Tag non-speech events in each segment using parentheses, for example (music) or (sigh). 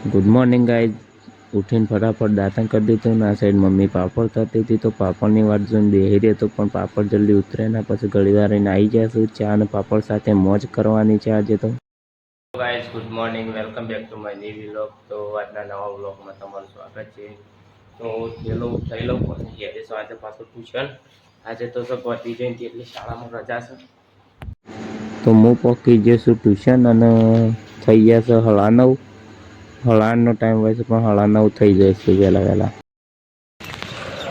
Good morning ગાય ઉઠીને ફટાફટ દાંતણ કરી દીધું ને આ સાઈડ મમ્મી પાપડ થતી હતી તો પાપડની વાત જોઈને બેહી રહ્યો હતો પણ પાપડ જલ્દી ઉતરે ના પછી ઘડી વાર રહીને આવી જશે ચા અને પાપડ સાથે મોજ કરવાની છે આજે તો. Guys good morning welcome back to my new vlog તો આજના નવા વ્લોગમાં તમારું સ્વાગત છે. તો પેલો થઈ લઉં પછી ઘેરે આજે પાછું ટ્યુશન આજે તો સર પતી જઈને એટલે શાળામાં રજા છે? તો હું પહોંચી જઈશું ટ્યુશન અને થઈ જશે હળા નવ હળાનો ટાઈમ હોય છે પણ હળા નવ થઈ છે વહેલા વહેલા.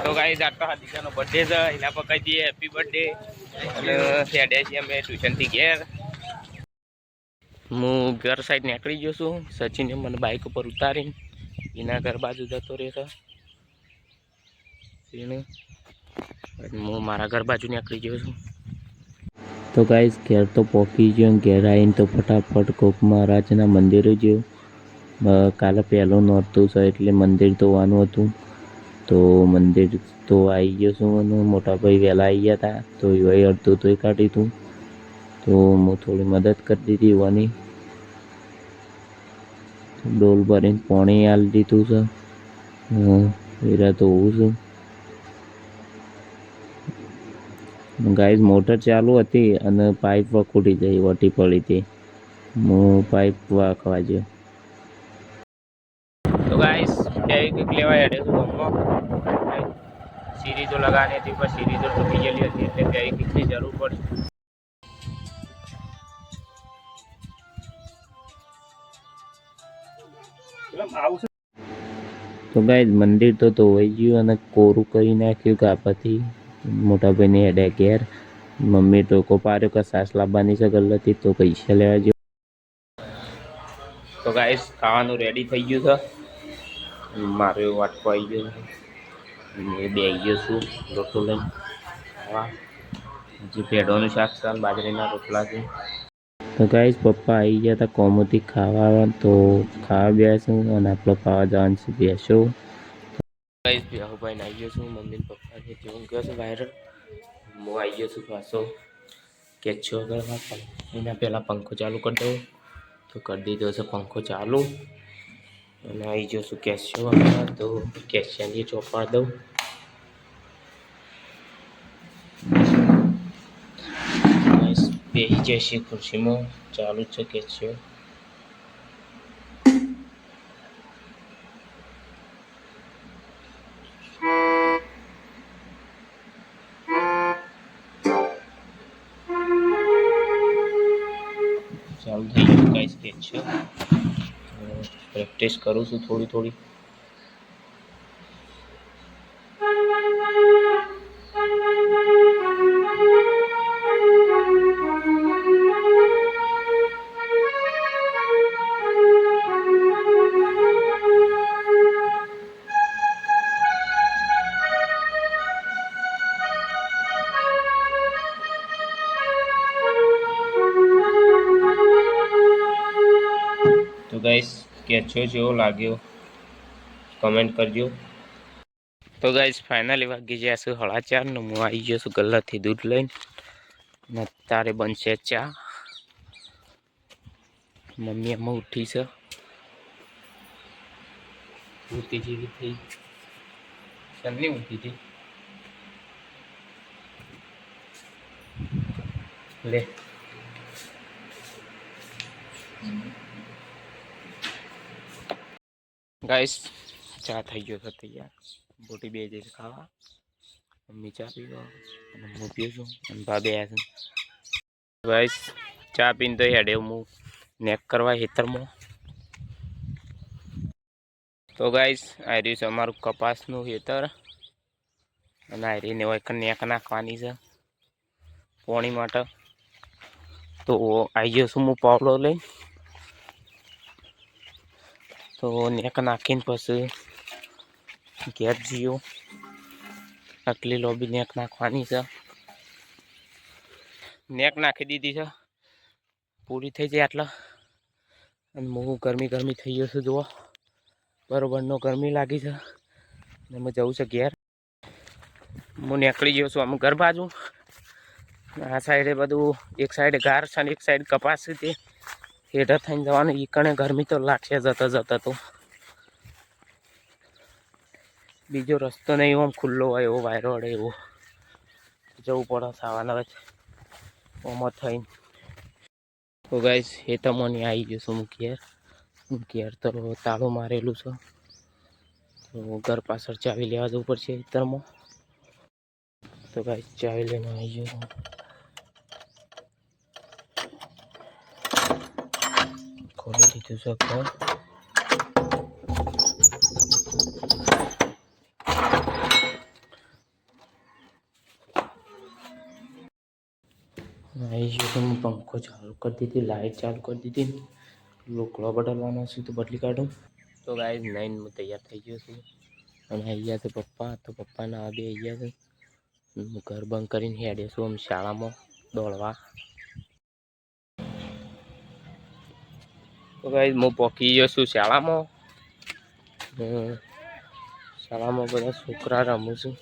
તો ગાઈઝ આટલો હાદિકાનો બર્થડે છે એના પર કહી દઈએ હેપી બર્થડે અને સેડે છીએ અમે ટ્યુશનથી ઘેર. હું ઘર સાઈડ નીકળી ગયો છું સચિને મને બાઇક ઉપર ઉતારીને એના ઘર બાજુ જતો રહેશે છે હું મારા ઘર બાજુ નીકળી ગયો છું. તો ગાઈઝ ઘેર તો પહોંચી ગયો ઘેર આવીને તો ફટાફટ કોક મહારાજના મંદિરે ગયો. કાલે પહેલું નહોતું છે એટલે મંદિર ધોવાનું હતું. તો મંદિર તો આવી ગયો છું અને મોટા વહેલા આવી ગયા હતા તો એવાય અડધું તોય કાઢી હતું તો હું થોડી મદદ કરી દીધી યુવાની ડોલ ભરીને પાણી આલી દીધું છે. એરા તો હોવું છે. ગાઈઝ મોટર ચાલુ હતી અને પાઇપ વખૂટી ગઈ, વટી પડી હતી. હું પાઇપ વાંકવા ગયો. तो गाइस फेविक्विक લેવા હેડે છું ગામમાં સિરીઝો લગાવવાની હતી પણ સિરીઝો તો ગયેલી હતી એટલે ફેવિક્વિકની જરૂર પડી તો ગાઈઝ મંદિર તો ધોવાઈ ગયું અને કોરું કરી નાખ્યું કાપાથી મોટા ભાઈને હેડે ઘેર મમ્મી ટોકો પાડ્યો કે સાસ લાવવાની છે ગલ્લતી તો પૈસા લેવા જો તો ગાઈસ ખાવાનું રેડી થઈ ગયું છે મારો એવો વાટકો આવી ગયો એ બે આવી ગયો છું, રોટલો લઈને. ખાવા હજી પેઢોનું શાક છે બાજરીના રોટલા છે. તો ગાઈશ પપ્પા આવી ગયા હતા કોમોથી ખાવા તો ખાવા બેસું અને આપણો ખાવા જવાનું છે, બેસો. ગાઈશ ભાઈ આવી ગયો છું મમ્મી પપ્પા છે જેવું ગયો છે વાયરલ હું આવી ગયો છું પાછો. કરવા એના પહેલાં પંખો ચાલુ કરી દઉં. તો કરી દીધો છે પંખો ચાલુ. અને આવી ગયો કેશ કેસ્યો તો કેસ્યાની ચોપાડ દઉં. બેસી જશે ખુરશીમાં ચાલુ છે કેસ્યો ચાલુ પ્રેક્ટિસ કરું છું થોડી થોડી. ગાઈસ કેચો જેવો લાગ્યો કમેન્ટ કરજો. તો ગાઈઝ ફાઇનલી વાગી ગયા છે હળા ચાર ને હું આવી ગયો છું ગલ્લાથી દૂધ લઈને. ને તારે બનશે ચા. મમ્મી એમાં ઉઠી છે. ઉઠી જેવી થઈ. સન્ની ઉઠી હતી. લે. ગાઈસ ચા થઈ ગયો છે તૈયાર. બોટી બે જશે ખાવા. મમ્મી ચા પીવો અને હું પીઉં છું. અને ભાભી આવ્યા છું. ગાઈસ ચા પીને તો હેડે હું નેક કરવા હેતરમાં તો ગાઈસ આ રહ્યું છે અમારું કપાસનું હેતર અને આ રહીને હોય નેક નાખવાની છે. પોણી માટે. તો આવી ગયો છું હું પાવડો લઈને. તો નેક નાખીને પછી ઘેર જીઓ આટલી લોબી નેક નાખવાની છે. નેક નાખી દીધી છે. પૂરી થઈ જાય આટલા. અને હું ગરમી ગરમી થઈ ગયો છું, જુઓ. બરોબરનો ગરમી લાગી છે. ને હું જવું છે ઘેર. હું નીકળી ગયો છું આમ ઘર બાજુ. આ સાઈડે બધું, એક સાઈડે ગાર છે ને એક સાઈડ કપાસ છે તે. હેઠળ થઈને જવાનું. ઈકણે ગરમી તો લાઠિયા જતા જતા તો. બીજો રસ્તો નહીં એવો ખુલ્લો હોય એવો, વાયરો અડે એવો. જવું પડે સાવાના વચ્ચે. ઓમાં થઈને. તો ગાઈશ એ તમોની આવી ગયું છું મૂકીયાર મૂકીયાર તો તાળું મારેલું છે. તો ઘર પાછળ ચાવી લેવા જવું પડશે તરમાં તો ગાઈશ ચાવી લઈને આવી ગયું ખોલી દીધું છે ઘર. આવી ગયો તો પંખો ચાલુ કરી દીધી લાઇટ ચાલુ કરી દીધી. લોકડો બદલવાનો છે તો બદલી કાઢું. તો ગાઈ નાઈન હું તૈયાર થઈ ગયો છું. અને અહીંયા છે પપ્પા, તો પપ્પાના આ બે અહીંયા છે. હું ઘર બંધ કરીને હેડ્યો છું આમ શાળામાં દોડવા. તો ગાય હું પહોંચી ગયો છું શાળામાં હમ, શાળામાં બધા છોકરા રમું છું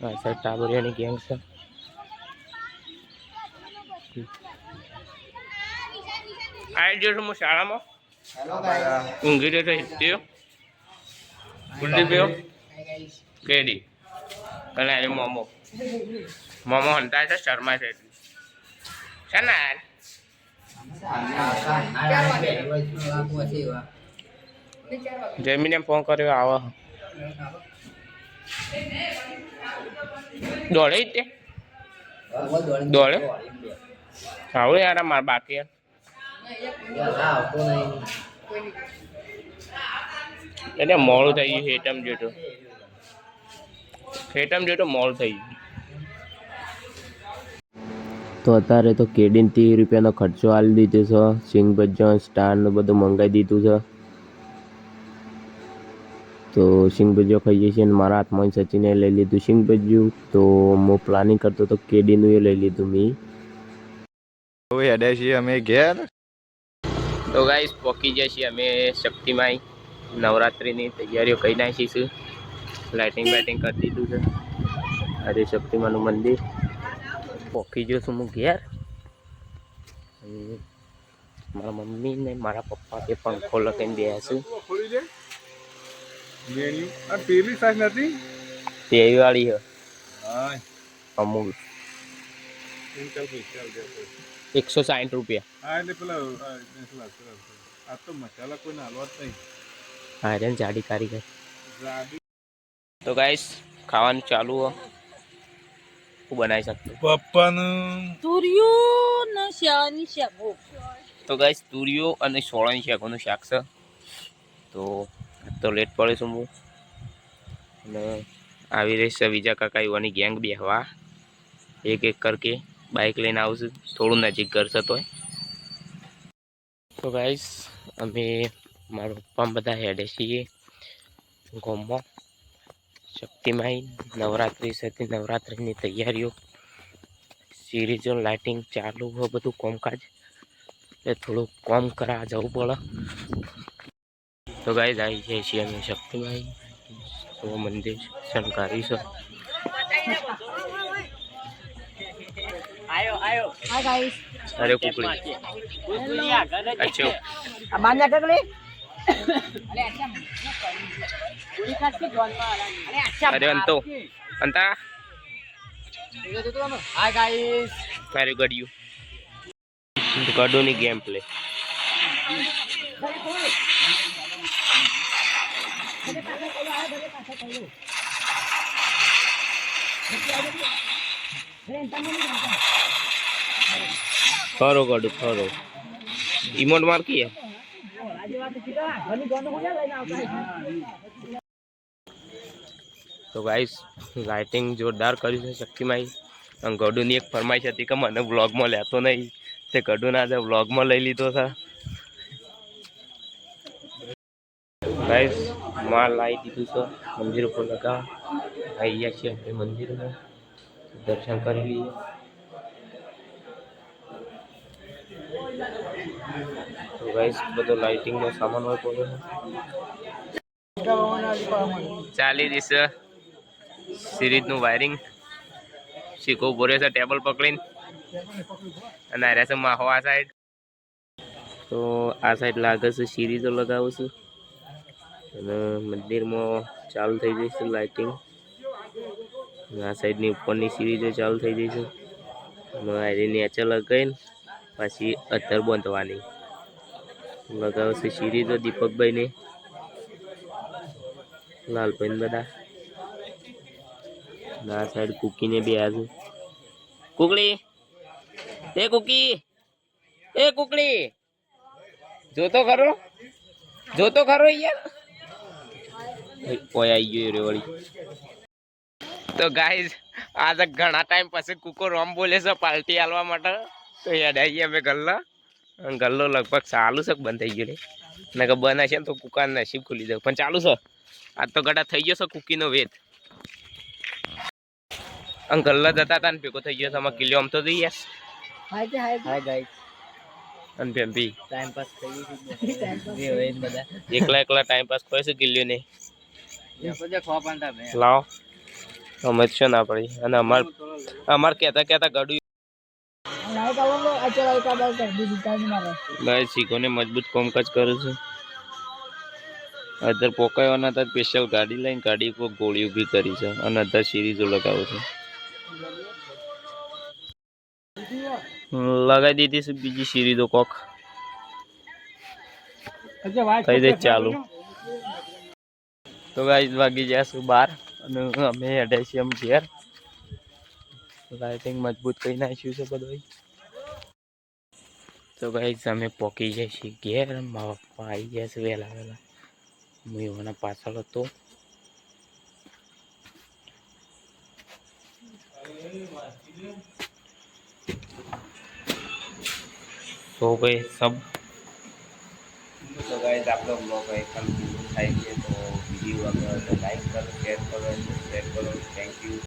આ સાઈડ ટાબરિયાની ગેંગ છે આવી ગયો છું હું શાળામાં ઊંઘી રહ્યો તો હિસ્ટ્રીઓ ગુલ્ડી પીઓ કેડી અને આજે મોમો મોમો હંતા છે શર્મા છે એટલી. ને જમીને ફોન કર્યો, આવો. દોડે તે? દોડે આવું યાર માર બાકી એટલે મોડું થઈ ગયું હેટમ જેટલું. હેટમ જેટલું મોડું થઈ ગયું. તો અત્યારે તો કેડીને ત્રીસ રૂપિયાનો ખર્ચો આલી દીધો છે. સિંગ ભજ્જો સ્ટાર બધું મંગાવી દીધું છે. તો સિંગ ભજીયો ખાઈએ છીએ અને મારા હાથમાં સચિને લઈ લીધું સિંગ ભજીયું તો હું પ્લાનિંગ કરતો તો કેડીનું એ લઈ લીધું મેં. હવે હેડે છીએ અમે ઘેર. તો ગાઈસ પહોંચી ગયા છીએ અમે શક્તિમાઈ. નવરાત્રિની તૈયારીઓ કરી નાખીશું લાઇટિંગ બાઇટિંગ કરી દીધું છે. આજે શક્તિમાનું મંદિર. પહોંચી ગયો છું હું ઘેર. મારા મમ્મી ને મારા પપ્પા બે પંખો લગાવીને બેયા છું. પેલી સાઈઝ નથી? તેવી વાળી હા. અમૂલ. એકસો સાઠ રૂપિયા. હા એટલે પેલા આ તો મસાલા કોઈ નાલવા જ નહીં. આયરન જાડી કારીગર. તો ગાઈસ ખાવાનું ચાલુ હો. હું બનાવી શકતો. પપ્પાનું? તુરિયું ને શિયાળાની શાકો? તો ગાઈસ તુરિયો અને સોળાની શાકોનું શાક છે. તો તો લેટ પડે છું હું. અને આવી રહી છે બીજા કાકા યુવાની ગેંગ બેહવા. એક એક કરકે બાઇક લઈને આવશું થોડું નજીક ઘર છે તોય. તો ગાઈસ અમે મારા પપ્પા બધા હેડે છીએ ગામમાં. શક્તિમાઈ નવરાત્રિ સાથે નવરાત્રિની તૈયારીઓ સિરીઝો લાઇટિંગ ચાલુ હોય બધું કોમકાજ? એટલે થોડું કોમ કરા જવું પડે. તો ગાઈ આવી જાય છીએ અમે શક્તિભાઈ તો મંદિર હા ગાઈસ અરે કુકડી. અચ્છા આ બાંધા ટકલી અરે અંતો અંતા hi guys very good you ગડોની game play ફરો ગડું ફરો ઇમોટ માર કી તો ગાઈસ લાઇટિંગ જોરદાર કર્યું છે શક્તિમાઈ. અને ગડુની એક ફરમાઈશ હતી કે મને વ્લોગમાં લેતો નહીં. તે ગડુના આજે વ્લોગમાં લઈ લીધો છે. ગાઈસમાં લાવી દીધું છે મંદિર ઉપર લગા. આવી ગયા છીએ મંદિરમાં. દર્શન કરી લઈએ. તો ગાઈસ બધો લાઇટિંગનો સામાન હોય છે ચાલી રહી છે. સિરીઝનું વાયરિંગ શીખો ઊભો છે ટેબલ પકડીને. અને આ રહ્યા છે માહો આ સાઈડ તો આ સાઈડ લાગે છે, સિરીજો લગાવું છું. અને મંદિરમાં ચાલુ થઈ જશે લાઇટિંગ આ સાઈડની ઉપરની સિરીજો ચાલુ થઈ જશે અને આની નેચર લગાવીને પછી અત્તર બાંધવાની. લગાવશે શીરી તો દીપકભાઈને. લાલભાઈ બધા. ના સાઈડ કુકીને બી આજુ કુકડી! એ કુકી! એ કુકડી! જોતો ખરો? જોતો ખરો યાર? ઓય આવી ગયો રે વળી. તો ગાઈઝ આજે ઘણા ટાઈમ પછી કુકો રોમ બોલે છે પાર્ટી આલવા માટે. તો યાદ આવી અમે અને ગલ્લો લગભગ ચાલુ છે બંધ થઈ ગયો ને કે બંધ હશે ને તો કુકા નસીબ ખુલી જાય. પણ ચાલુ છે? આજ તો ગડા થઈ ગયો છે કુકીનો વેદ અને ગલ્લા જતા હતા ને ભેગો થઈ ગયો છે આમાં કિલ્લો આમ તો જઈએ હાય તે હાય. Hi guys. અને ટાઈમ પાસ થઈ. ગયું (laughs) એકલા એકલા ટાઈમ પાસ કરે છે કિલ્લો ને લાવો. છે ના પડી અને અમાર અમાર કહેતા કહેતા ગડું લાઈટ આવો ને કર દીધી કાઈ મારે. ગાય શીખોને મજબૂત કોમકાજ કરે છે. અધર પોકાયો હતા સ્પેશિયલ ગાડી લઈને ગાડી પર ગોળી ઊભી કરી છે અને અધર સિરીઝો લગાવું છે. લગાવી દીધી છે બીજી સિરીઝો કોક. થઈ જાય ચાલુ. તો ગાઈસ વાગી જશે બાર અને અમે હેડે છીએ એમ ઘેર. લાઇટિંગ મજબૂત કરી નાખ્યું છે બધું તો ભાઈ અમે પોકી જાય છીએ ઘેર. મારા પપ્પા આવી ગયા છે વહેલા વહેલા. હું એવાના પાછળ હતો. તો ભાઈ સબ તો ગાઈઝ આપણો બ્લોગ કન્ટિન્યુ થાય છે. તો વીડિયો લાઈક કરો શેર કરો સબસ્ક્રાઈબ કરો. Thank you